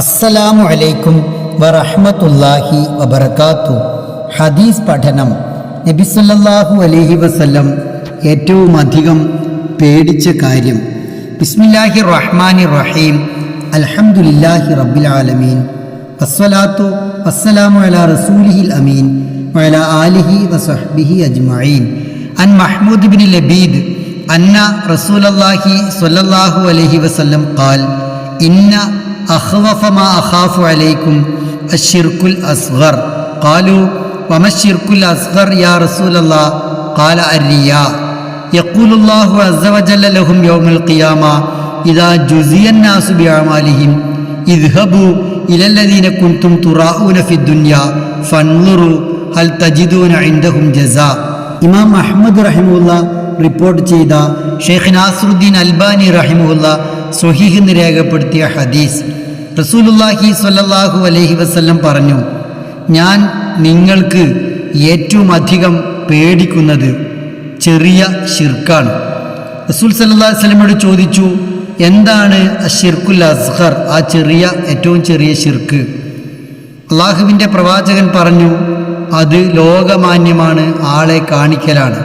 അസ്സലാമു അലൈക്കും വറഹ്മത്തുള്ളാഹി വബർക്കാത്തു ഹദീസ് പഠനം. നബിസല്ലാഹു അലൈഹി വസല്ലം ഏറ്റവും അധികം പേടിച്ച കാര്യം. ബിസ്മില്ലാഹി റഹ്മാനി റഹീം അൽഹംദുലില്ലാഹി റബ്ബിൽ ആലമീൻ. വസ്സലാത്തു വസ്സലാമു അലാ റസൂലിഹിൽ അമീൻ. വഅലാ ആലിഹി വസഹ്ബിഹി അജ്മഈൻ. അൻ മഹ്മൂദ് ബിൻ ലബീദ് അന്ന റസൂലല്ലാഹി സ്വല്ലല്ലാഹു അലൈഹി വസല്ലം ഖാൽ ഇന്ന أخوف ما أخاف عليكم الشرك الأصغر قالوا وما الشرك الأصغر يا رسول الله قال الرياء يقول الله عز وجل لهم يوم القيامة إذا جزي الناس بأعمالهم اذهبوا إلى الذين كنتم تراءون في الدنيا فانظروا هل تجدون عندهم جزاء ഇമാം അഹമ്മദ് റഹിമുല്ല റിപ്പോർട്ട് ചെയ്ത ഷെയ്ഖ് നാസറുദ്ദീൻ അൽബാനി റഹിമുല്ല സ്വഹീഹ് എന്ന് രേഖപ്പെടുത്തിയ ഹദീസ്. റസൂലുല്ലാഹി സ്വല്ലല്ലാഹു അലൈഹി വസല്ലം പറഞ്ഞു ഞാൻ നിങ്ങൾക്ക് ഏറ്റവും അധികം പേടിക്കുന്നത് ചെറിയ ഷിർക്കാണ് റസൂൽ സല്ലല്ലാഹു അലൈഹി വസല്ലമയോട് ചോദിച്ചു എന്താണ് അഷിർക്കുൽ അസ്ഹർ ആ ചെറിയ ഏറ്റവും ചെറിയ ഷിർക്ക് അള്ളാഹുവിന്റെ പ്രവാചകൻ പറഞ്ഞു അത് ലോകമാന്യമാണ് ആളെ കാണിക്കലാണ്.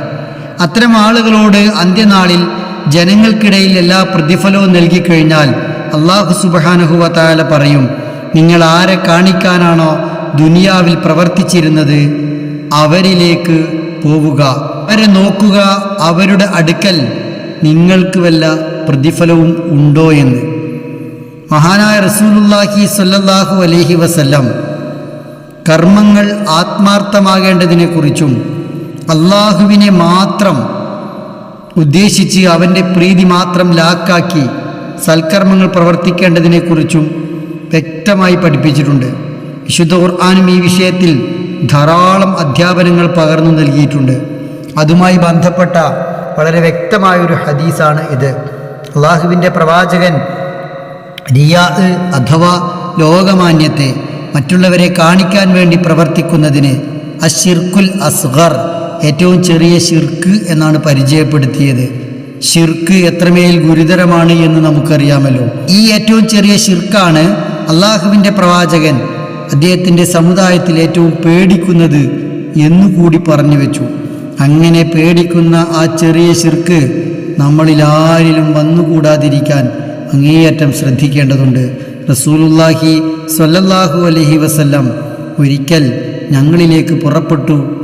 അത്തരം ആളുകളോട് അന്ത്യനാളിൽ ജനങ്ങൾക്കിടയിൽ എല്ലാ പ്രതിഫലവും നൽകിക്കഴിഞ്ഞാൽ അള്ളാഹു സുബഹാനഹുവ താല പറയും നിങ്ങൾ ആരെ കാണിക്കാനാണോ ദുനിയാവിൽ പ്രവർത്തിച്ചിരുന്നത്? അവരിലേക്ക് പോവുക. അവരെ നോക്കുക. അവരുടെ അടുക്കൽ നിങ്ങൾക്ക് വല്ല പ്രതിഫലവും ഉണ്ടോ എന്ന്. മഹാനായ റസൂലുല്ലാഹി സ്വല്ലല്ലാഹു അലൈഹി വസല്ലം കർമ്മങ്ങൾ ആത്മാർത്ഥമാകേണ്ടതിനെക്കുറിച്ചും അള്ളാഹുവിനെ മാത്രം ഉദ്ദേശിച്ച് അവന്റെ പ്രീതി മാത്രം ലാക്കാക്കി സൽക്കർമ്മങ്ങൾ പ്രവർത്തിക്കേണ്ടതിനെക്കുറിച്ചും വ്യക്തമായി പഠിപ്പിച്ചിട്ടുണ്ട്. വിശുദ്ധ ഖുർആാനും ഈ വിഷയത്തിൽ ധാരാളം അധ്യാപനങ്ങൾ പകർന്നു നൽകിയിട്ടുണ്ട്. അതുമായി ബന്ധപ്പെട്ട വളരെ വ്യക്തമായൊരു ഹദീസാണ് ഇത്. അള്ളാഹുവിന്റെ പ്രവാചകൻ റിയാ അഥവാ ലോകമാന്യത്തെ മറ്റുള്ളവരെ കാണിക്കാൻ വേണ്ടി പ്രവർത്തിക്കുന്നതിന് അഷിർക്കുൽ അസ്ഗർ ഏറ്റവും ചെറിയ ശിർക്ക് എന്നാണ് പരിചയപ്പെടുത്തിയത്. ശിർക്ക് എത്രമേൽ ഗുരുതരമാണ് എന്ന് നമുക്കറിയാമല്ലോ. ഈ ഏറ്റവും ചെറിയ ശിർക്കാണ് അള്ളാഹുവിന്റെ പ്രവാചകൻ അദ്ദേഹത്തിന്റെ സമുദായത്തിൽ ഏറ്റവും പേടിക്കുന്നത് എന്നുകൂടി പറഞ്ഞു വെച്ചു. അങ്ങനെ പേടിക്കുന്ന ആ ചെറിയ ശിർക്ക് നമ്മളിൽ ആരിലും വന്നുകൂടാതിരിക്കാൻ അങ്ങേയറ്റം ശ്രദ്ധിക്കേണ്ടതുണ്ട്. റസൂലുല്ലാഹി സ്വല്ലല്ലാഹു അലഹി വസല്ലം ഒരിക്കൽ ഞങ്ങളിലേക്ക് പുറപ്പെട്ടു.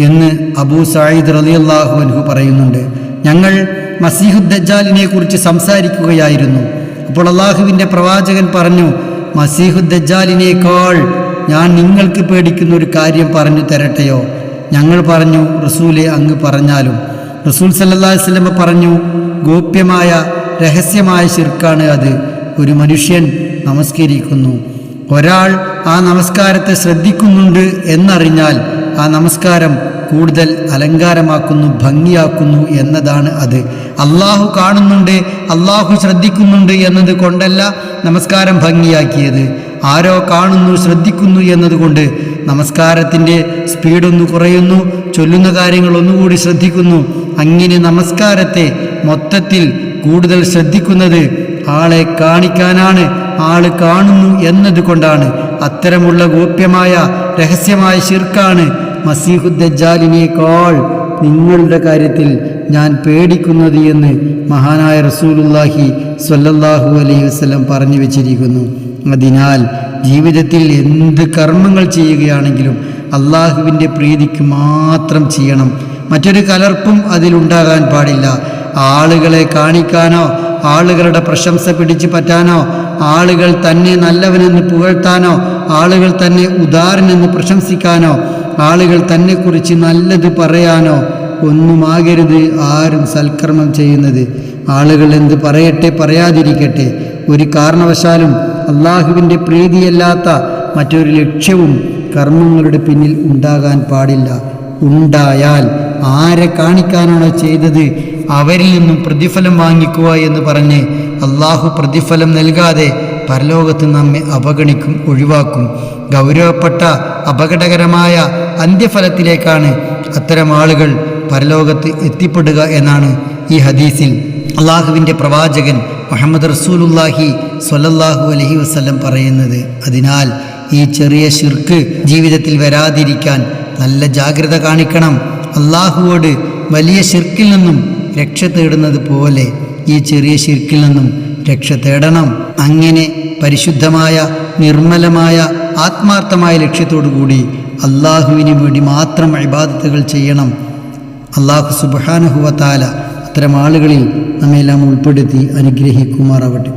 എന്ന് അബൂ സായിദ് റളിയല്ലാഹു അൻഹു പറയുന്നുണ്ട്. ഞങ്ങൾ മസീഹുദ്ദജാലിനെ കുറിച്ച് സംസാരിക്കുകയായിരുന്നു. അപ്പോൾ അള്ളാഹുവിന്റെ പ്രവാചകൻ പറഞ്ഞു മസീഹുദ്ദജാലിനേക്കാൾ ഞാൻ നിങ്ങൾക്ക് പേടിക്കുന്ന ഒരു കാര്യം പറഞ്ഞു തരട്ടെയോ? ഞങ്ങൾ പറഞ്ഞു റസൂലെ അങ്ങ് പറഞ്ഞാലും. റസൂൽ അലൈഹി വസല്ലം പറഞ്ഞു ഗോപ്യമായ രഹസ്യമായ ശിർക്കാണ് അത്. ഒരു മനുഷ്യൻ നമസ്കരിക്കുന്നു. ഒരാൾ ആ നമസ്കാരത്തെ ശ്രദ്ധിക്കുന്നുണ്ട് എന്നറിഞ്ഞാൽ ആ നമസ്കാരം കൂടുതൽ അലങ്കാരമാക്കുന്നു ഭംഗിയാക്കുന്നു എന്നതാണ് അത്. അള്ളാഹു കാണുന്നുണ്ട് അള്ളാഹു ശ്രദ്ധിക്കുന്നുണ്ട് എന്നത് കൊണ്ടല്ല നമസ്കാരം ഭംഗിയാക്കിയത്. ആരോ കാണുന്നു ശ്രദ്ധിക്കുന്നു എന്നതുകൊണ്ട് നമസ്കാരത്തിന്റെ സ്പീഡൊന്ന് കുറയുന്നു ചൊല്ലുന്ന കാര്യങ്ങൾ ഒന്നുകൂടി ശ്രദ്ധിക്കുന്നു. അങ്ങനെ നമസ്കാരത്തെ മൊത്തത്തിൽ കൂടുതൽ ശ്രദ്ധിക്കുന്നത് ആളെ കാണിക്കാനാണ് ആൾ കാണുന്നു എന്നതുകൊണ്ടാണ്. അത്തരമുള്ള ഗോപ്യമായ രഹസ്യമായ ശിർക്കാണ് മസീഹുദ്ദജാലിനേക്കാൾ നിങ്ങളുടെ കാര്യത്തിൽ ഞാൻ പേടിക്കുന്നത് എന്ന് മഹാനായ റസൂലുല്ലാഹി സ്വല്ലല്ലാഹു അലൈഹി വസ്ലം പറഞ്ഞു വെച്ചിരിക്കുന്നു. അതിനാൽ ജീവിതത്തിൽ എന്ത് കർമ്മങ്ങൾ ചെയ്യുകയാണെങ്കിലും അള്ളാഹുവിന്റെ പ്രീതിക്ക് മാത്രം ചെയ്യണം. മറ്റൊരു കലർപ്പും അതിലുണ്ടാകാൻ പാടില്ല. ആളുകളെ കാണിക്കാനോ ആളുകളുടെ പ്രശംസ പിടിച്ചു പറ്റാനോ ആളുകൾ തന്നെ നല്ലവനെന്ന് പുകഴ്ത്താനോ ആളുകൾ തന്നെ ഉദാരനെന്ന് പ്രശംസിക്കാനോ ആളുകൾ തന്നെക്കുറിച്ച് നല്ലത് പറയാനോ ഒന്നുമാകരുത്. ആരും സൽക്കർമ്മം ചെയ്യുന്നത്. ആളുകൾ എന്ത് പറയട്ടെ പറയാതിരിക്കട്ടെ. ഒരു കാരണവശാലും അള്ളാഹുവിന്റെ പ്രീതിയല്ലാത്ത മറ്റൊരു ലക്ഷ്യവും കർമ്മങ്ങളുടെ പിന്നിൽ ഉണ്ടാകാൻ പാടില്ല. ഉണ്ടായാൽ ആരെ കാണിക്കാനാണോ ചെയ്തത്? അവരിൽ നിന്നും പ്രതിഫലം വാങ്ങിക്കുക എന്ന് പറഞ്ഞ് അള്ളാഹു പ്രതിഫലം നൽകാതെ പരലോകത്ത് നമ്മെ അവഗണിക്കും ഒഴിവാക്കും. ഗൗരവപ്പെട്ട അപകടകരമായ അന്ത്യഫലത്തിലേക്കാണ് അത്തരം ആളുകൾ പരലോകത്ത് എത്തിപ്പെടുക എന്നാണ് ഈ ഹദീസിൽ അള്ളാഹുവിന്റെ പ്രവാചകൻ മുഹമ്മദ് റസൂലുല്ലാഹി സ്വല്ലല്ലാഹു അലഹി വസ്ലം പറയുന്നത്. അതിനാൽ ഈ ചെറിയ ശിർക്ക് ജീവിതത്തിൽ വരാതിരിക്കാൻ നല്ല ജാഗ്രത കാണിക്കണം. അള്ളാഹുവോട് വലിയ ശിർക്കിൽ നിന്നും രക്ഷ തേടുന്നത് പോലെ ഈ ചെറിയ ശിർക്കിൽ നിന്നും രക്ഷ തേടണം. അങ്ങനെ പരിശുദ്ധമായ നിർമ്മലമായ ആത്മാർത്ഥമായ ലക്ഷ്യത്തോടു കൂടി അള്ളാഹുവിന് വേണ്ടി മാത്രം ഇബാദത്തുകൾ ചെയ്യണം. അള്ളാഹു സുബാനഹുവത്താല അത്തരം ആളുകളിൽ നമ്മെല്ലാം ഉൾപ്പെടുത്തി അനുഗ്രഹിക്കുമാറാവട്ടെ.